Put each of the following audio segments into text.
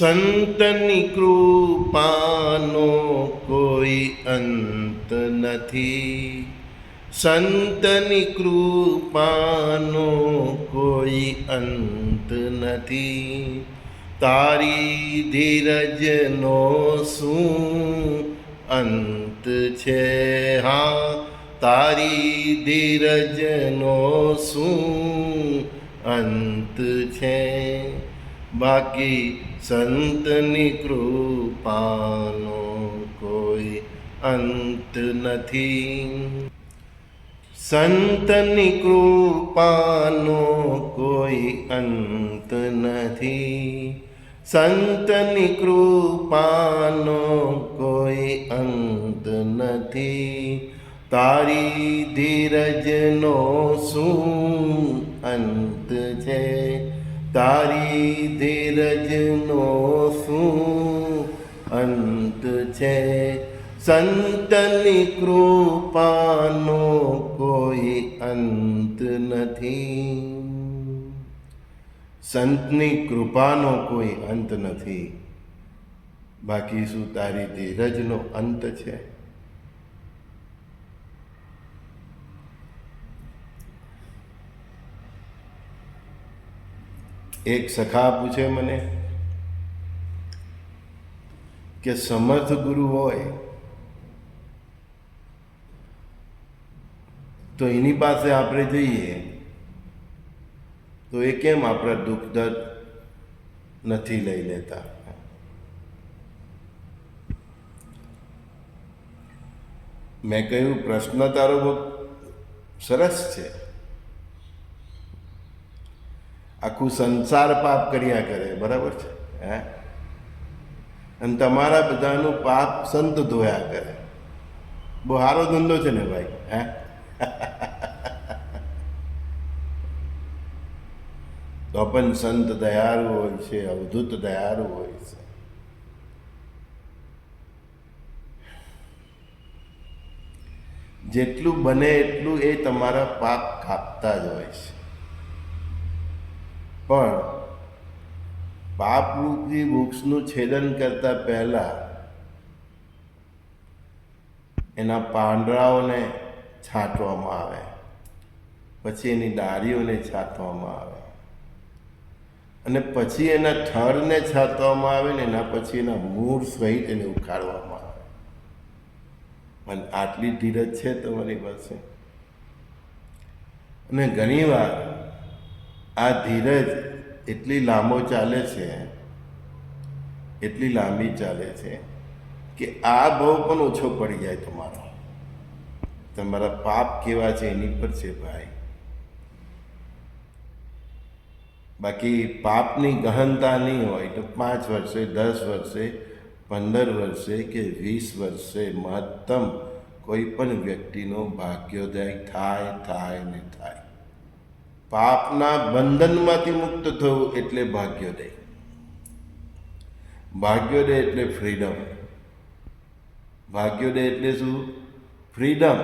સંતની કૃપાનો કોઈ અંત નથી. સંતની કૃપાનો કોઈ અંત નથી. તારી ધીરજનો શું અંત છે? હા, તારી ધીરજનો શું અંત છે? બાકી સંતની કૃપાનો કોઈ અંત નથી. સંતની કૃપાનો કોઈ અંત નથી. સંતની કૃપાનો કોઈ અંત નથી. તારી ધીરજનો શું અંત છે? તારી ધીરજનો શું અંત છે? સંતની કૃપાનો કોઈ અંત નથી. સંતની કૃપાનો કોઈ અંત નથી. બાકી શું તારી ધીરજનો અંત છે? એક સખા પૂછે મને કે સમર્થ ગુરુ હોય તો એની પાસે આપણે જઈએ. તો એ કેમ આપણા દુઃખ દર્દ નથી લઈ લેતા? મેં કહ્યું, પ્રશ્ન તારો સરસ છે. આખું સંસાર પાપ કર્યા કરે, બરાબર છે? હે? અને તમારા બધાનું પાપ સંત ધોયા કરે. બહુ સારો ધંધો છે ને ભાઈ, હે? તો પણ સંત દયાળુ હોય છે, અવધૂત દયાળુ હોય છે. જેટલું બને એટલું એ તમારા પાપ કાપતા જ હોય છે. પણ પાપરૂપી વૃક્ષનું છેદન કરતા પહેલાં એના પાંદડાઓને છાંટવામાં આવે. પછી એની ડાળીઓને છાંટવામાં આવે. અને પછી એના થડને છાંટવામાં આવે ને એના પછી એના મૂળ સહિત એને ઉખાડવામાં આવે. અને આટલી ધીરજ છે તમારી પાસે? અને ઘણીવાર આ ધીરજ એટલી લાંબો ચાલે છે, એટલી લાંબી ચાલે છે કે આ ભાવ પણ ઓછો પડી જાય તમારો. તમારા પાપ કેવા છે એની પર છે ભાઈ. બાકી પાપની ગહનતા નહીં હોય તો પાંચ વર્ષે, દસ વર્ષે, પંદર વર્ષે કે વીસ વર્ષે મહત્તમ કોઈ પણ વ્યક્તિનો ભાગ્યોદય થાય થાય ને થાય. પાપના બંધનમાંથી મુક્ત થવું એટલે ભાગ્યોદય. ભાગ્યોદય એટલે ફ્રીડમ ભાગ્યોદય એટલે શું? ફ્રીડમ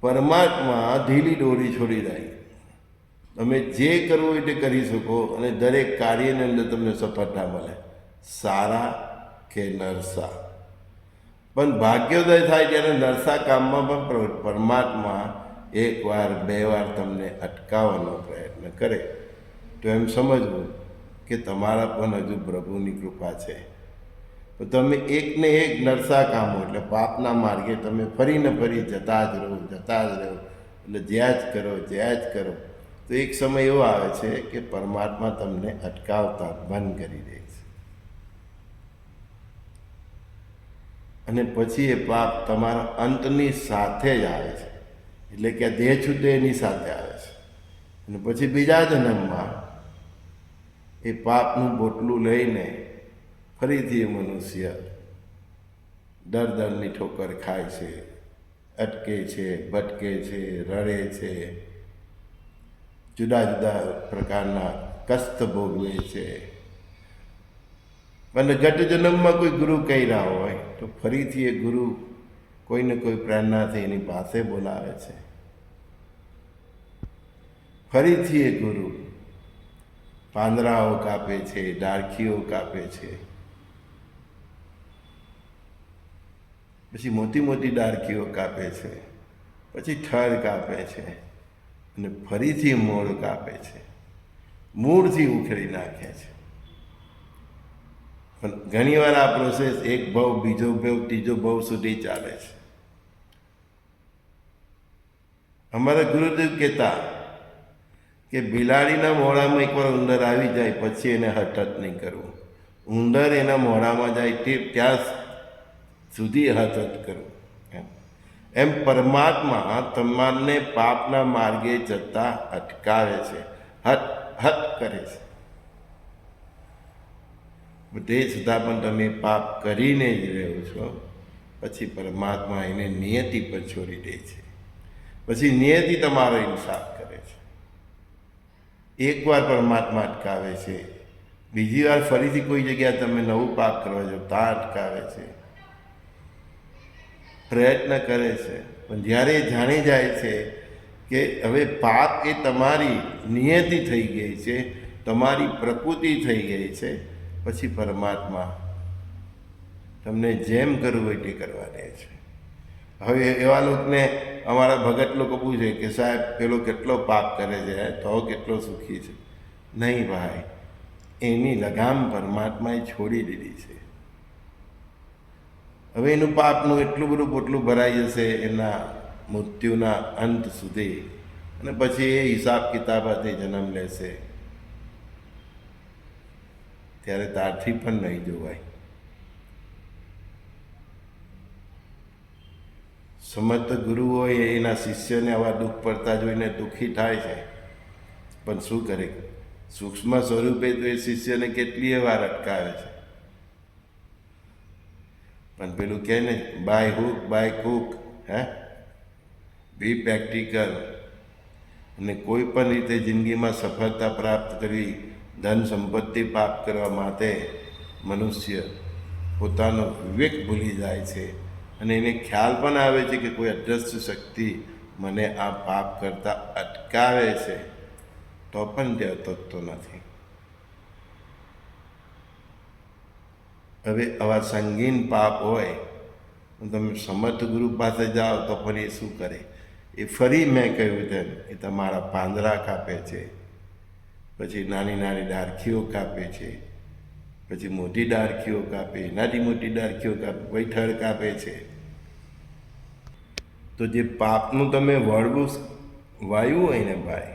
પરમાત્મા ઢીલી દોરી છોડી જાય તમે જે કરવું હોય તે કરી શકો અને દરેક કાર્યની અંદર તમને સફળતા મળે. સારા કે નરસા. પણ ભાગ્યોદય થાય ત્યારે નરસા કામમાં પણ પરમાત્મા એક વાર બે વાર તમને અટકાવવાનો પ્રયત્ન કરે, તો એમ સમજવું કે તમારા પણ હજુ પ્રભુની કૃપા છે. તો તમે એકને એક નરસા કામો, એટલે પાપના માર્ગે તમે ફરીને ફરી જતા જ રહો, જતા જ રહો, એટલે જ્યાં જ કરો, જ્યાં જ કરો. તો એક સમય એવો આવે છે કે પરમાત્મા તમને અટકાવતા બંધ કરી દે છે. અને પછી એ પાપ તમારા અંતની સાથે જ આવે છે. એટલે કે દેહ છૂટે એની સાથે આવે છે. અને પછી બીજા જન્મમાં એ પાપનું બોટલું લઈને ફરીથી એ મનુષ્ય દર દરની ઠોકર ખાય છે, અટકે છે ભટકે છે, રડે છે, જુદા જુદા પ્રકારના કષ્ટ ભોગવે છે. અને ગત જન્મમાં કોઈ ગુરુ કહી રહ્યા હોય તો ફરીથી એ ગુરુ કોઈને કોઈ પ્રેરણાથી એની પાસે બોલાવે છે. ફરીથી એ ગુરુ પાંદડાઓ કાપે છે, ડાળખીઓ કાપે છે. પછી મોટી મોટી ડાળખીઓ કાપે છે, પછી થડ કાપે છે અને ફરીથી મૂળ કાપે છે. મૂળથી ઉખેડી નાખે છે. પણ ઘણીવાર આ પ્રોસેસ એક ભાવ, બીજો ભાવ, ત્રીજો ભાવ સુધી ચાલે છે. અમારા ગુરુદેવ કહેતા કે બિલાડીના મોઢામાં એકવાર ઉંદર આવી જાય, પછી એને હઠ નહીં કરવું. ઉંદર એના મોઢામાં જાય તે ત્યાં સુધી હઠ કરવું. એમ. એમ પરમાત્મા તમારને પાપના માર્ગે જતા અટકાવે છે, હટ હટ કરે છે. તે છતાં પણ તમે પાપ કરીને જ રહ્યો છો, પછી પરમાત્મા એને નિયતિ પર છોડી દે છે. પછી નિયતિ તમારો ઇન્સાફ કરે એકવાર પરમાત્મા અટકાવે છે. બીજી વાર ફરીથી કોઈ જગ્યાએ તમે નવું પાપ કરવા જાઓ ત્યાં અટકાવે છે. પ્રયત્ન કરે છે. પણ જ્યારે જાણી જાય છે કે હવે પાપ એ તમારી નિયતિ થઈ ગઈ છે, તમારી પ્રકૃતિ થઈ ગઈ છે, પછી પરમાત્મા તમને જેમ કરવું હોય તે કરવા દે છે. હવે એવા લોકોને અમારા ભગત લોકો પૂછે કે સાહેબ, પેલો કેટલો પાપ કરે છે, તો કેટલો સુખી છે? નહીં ભાઈ, એની લગામ પરમાત્માએ છોડી દીધી છે. હવે એનું પાપનું એટલું બધું પોટલું ભરાઈ જશે એના મૃત્યુના અંત સુધી. અને પછી એ હિસાબ કિતાબાથી જન્મ લેશે. ત્યારે તારથી પણ નહીં જોવાય. સમર્થ ગુરુ હોય એના શિષ્યને આવા દુઃખ પડતા જોઈને દુઃખી થાય છે. પણ શું કરે? સૂક્ષ્મ સ્વરૂપે તો એ શિષ્યને કેટલીય વાર અટકાવે છે. પણ પેલું કહે ને, બાય હુક, બાય કુક હે? બી પ્રેક્ટિકલ અને કોઈ પણ રીતે જિંદગીમાં સફળતા પ્રાપ્ત કરવી, ધન સંપત્તિ પ્રાપ્ત કરવા માટે મનુષ્ય પોતાનો વિવેક ભૂલી જાય છે. અને એને ખ્યાલ પણ આવે છે કે કોઈ અદ્રશ્ય શક્તિ મને આ પાપ કરતાં અટકાવે છે, તો પણ તે અટકતો નથી. હવે આવા સંગીન પાપ હોય તમે સમર્થ ગુરુ પાસે જાઓ તો ફરી શું કરે? એ ફરી મેં કહ્યું તેમ એ તમારા પાંદડા કાપે છે, પછી નાની નાની ડારખીઓ કાપે છે પછી મોટી ડાળખીઓ કાપે નાની મોટી ડાળખીઓ કાપે વૈઠળ કાપે છે. તો જે પાપનું તમે વળવું વાયું હોય ને ભાઈ,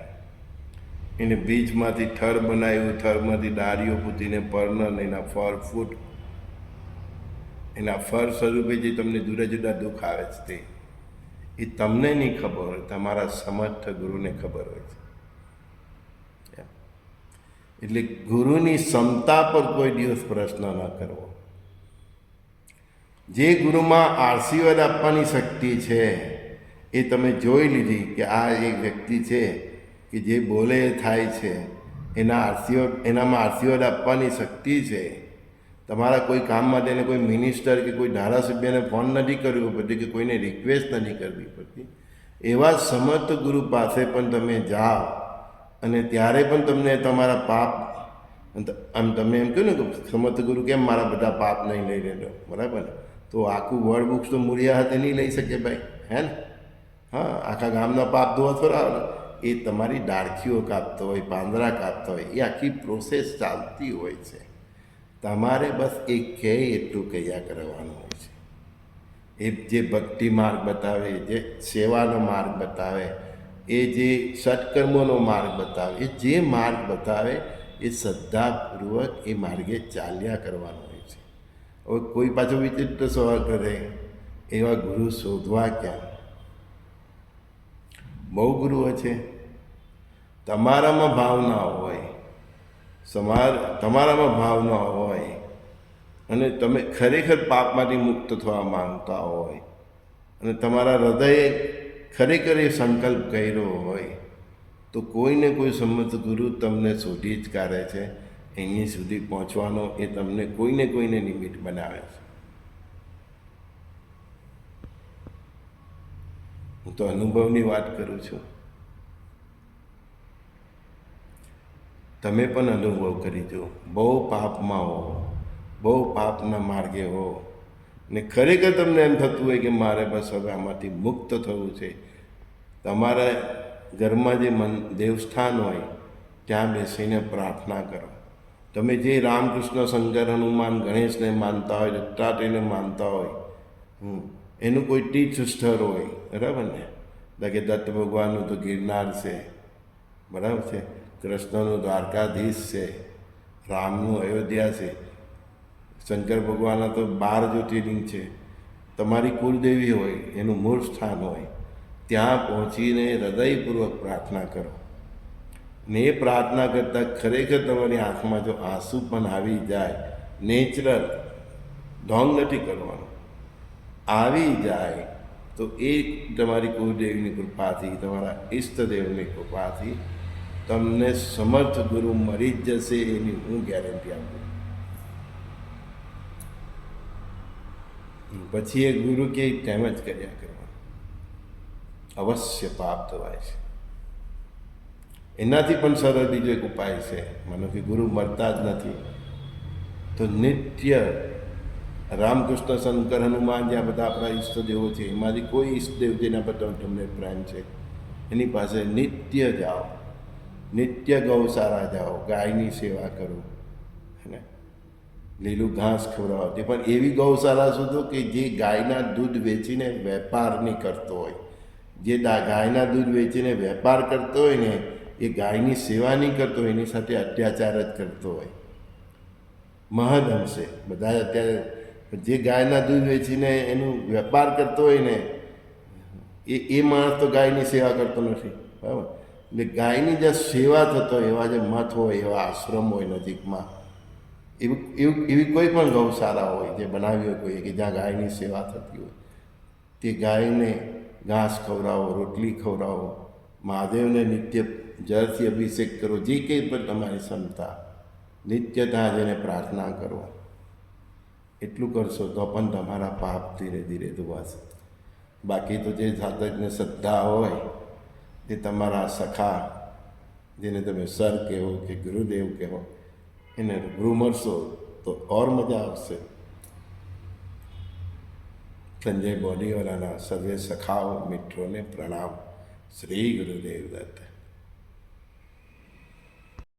એને બીજમાંથી થર બનાવ્યું, થરમાંથી ડાળીઓ પૂતીને પર્ણન એના ફળ ફૂટ, એના ફળ સ્વરૂપે જે તમને જુદા જુદા દુઃખ આવે છે તે, એ તમને નહીં ખબર હોય, તમારા સમર્થ ગુરુને ખબર હોય છે. એટલે ગુરુની ક્ષમતા પર કોઈ દિવસ પ્રશ્ન ન કરવો. જે ગુરુમાં આશીર્વાદ આપવાની શક્તિ છે, એ તમે જોઈ લીધી કે આ એક વ્યક્તિ છે કે જે બોલે થાય છે, એના આશીર્વાદ, એનામાં આશીર્વાદ આપવાની શક્તિ છે. તમારા કોઈ કામ માટે એને કોઈ મિનિસ્ટર કે કોઈ ધારાસભ્યને ફોન નથી કરવો પડતી કે કોઈને રિક્વેસ્ટ નથી કરવી પડતી. એવા સમર્થ ગુરુ પાસે પણ તમે જાઓ. અને ત્યારે પણ તમને તમારા પાપ આમ તમે એમ કહ્યું ને કે સમર્થ ગુરુ કેમ મારા બધા પાપ નહીં લઈ લેલો બરાબર. ને તો આખું વર્ડ બુક્સ તો મૂળિયા હાથે નહીં લઈ શકે ભાઈ, હે ને? હા, આખા ગામના પાપ ધોવા થોડા એ તમારી ડાળખીઓ કાપતો હોય, પાંદડા કાપતા હોય, એ આખી પ્રોસેસ ચાલતી હોય છે. તમારે બસ એ કહે એટલું કહ્યા કરવાનું હોય છે. એ જે ભક્તિ માર્ગ બતાવે, જે સેવાનો માર્ગ બતાવે એ જે સત્કર્મોનો માર્ગ બતાવે, એ જે માર્ગ બતાવે, એ શ્રદ્ધાપૂર્વક એ માર્ગે ચાલ્યા કરવાનો હોય છે. હવે કોઈ પાછો વિચિત્ર સવાલ કરે, એવા ગુરુ શોધવા ક્યાં? બહુ ગુરુઓ છે. તમારામાં ભાવના હોય, સમાર, તમારામાં ભાવના હોય, અને તમે ખરેખર પાપમાંથી મુક્ત થવા માંગતા હોય, અને તમારા હૃદયે ખરેખર એ સંકલ્પ કર્યો હોય, તો કોઈને કોઈ સંમત ગુરુ તમને શોધી જ કાઢે છે. અહીં સુધી પહોંચવાનો એ તમને કોઈને કોઈને નિમિત્ત બનાવે છે. હું તો અનુભવની વાત કરું છું. તમે પણ અનુભવ કરી જુઓ બહુ પાપમાં હો, બહુ પાપના માર્ગે હો. ને ખરેખર તમને એમ થતું હોય કે મારે બસ હવે આમાંથી મુક્ત થવું છે. તમારા ઘરમાં જે મન, દેવસ્થાન હોય, ત્યાં બેસીને પ્રાર્થના કરો. તમે જે રામકૃષ્ણ શંકર હનુમાન ગણેશને માનતા હોય, દત્તાત્રેયને માનતા હોય એનું કોઈ તીર્થ સ્થળ હોય, બરાબર ને? કે દત્ત ભગવાનનું તો ગિરનાર છે, બરાબર છે? કૃષ્ણનું દ્વારકાધીશ છે, રામનું અયોધ્યા છે. શંકર ભગવાનના તો બાર જ્યોતિર્લિંગ છે. તમારી કુળદેવી હોય, એનું મૂળ સ્થાન હોય, ત્યાં પહોંચીને હૃદયપૂર્વક પ્રાર્થના કરો. ને એ પ્રાર્થના કરતાં ખરેખર તમારી આંખમાં જો આંસુ પણ આવી જાય, નેચરલ ઢોંગ નથી કરવાનું. આવી જાય તો એ તમારી કુળદેવીની કૃપાથી, તમારા ઈષ્ટદેવની કૃપાથી તમને સમર્થ ગુરુ મળી જ જશે એની હું ગેરંટી આપું પછી એ ગુરુ કે તેમ જ કર્યા કરવાનું. અવશ્ય પાપ હોય છે. એનાથી પણ સરળ બીજો એક ઉપાય છે. માનો કે ગુરુ મળતા જ નથી. તો નિત્ય રામકૃષ્ણ શંકર હનુમાન જ્યાં બધા આપણા ઈષ્ટદેવો છે, એમાંથી કોઈ ઈષ્ટદેવ જેના પર તમને- પ્રેમ છે. એની પાસે નિત્ય જાઓ. નિત્ય ગૌશાળા જાઓ. ગાયની સેવા કરો. લીલું ઘાસ ખવડાવો તે પણ એવી ગૌશાળા શોધો કે જે ગાયના દૂધ વેચીને વેપાર નહીં કરતો હોય. જે ગાયના દૂધ વેચીને વેપાર કરતો હોય ને, એ ગાયની સેવા નહીં કરતો એની સાથે અત્યાચાર જ કરતો હોય. મહદ અંશે. બધા અત્યારે જે ગાયના દૂધ વેચીને એનું વેપાર કરતો હોય ને, એ એ માણસ તો ગાયની સેવા કરતો નથી. બરાબર? એટલે ગાયની જે સેવા થતો હોય, એવા જે મઠ હોય, એવા આશ્રમ હોય નજીકમાં એવું એવું એવી કોઈ પણ ગૌશાળા હોય જે બનાવી હોય કોઈ, કે જ્યાં ગાયની સેવા થતી હોય. તે ગાયને ઘાસ ખવડાવો, રોટલી ખવડાવો, મહાદેવને નિત્ય જળથી અભિષેક કરો, જે કંઈ પણ તમારી ક્ષમતા નિત્યતા જેને પ્રાર્થના કરો. એટલું કરશો તો પણ તમારા પાપ ધીરે ધીરે ધોવાશે. બાકી તો જે સાધકને શ્રદ્ધા હોય, તે તમારા સખા, જેને તમે સર કહેવો કે ગુરુદેવ કહેવો એને રૂમરશો તો ઓર મજા આવશે. સંજય બોડીવાલાના સર્વે સખાઓ, મિત્રોને પ્રણામ. શ્રી ગુરુદેવ દત્ત.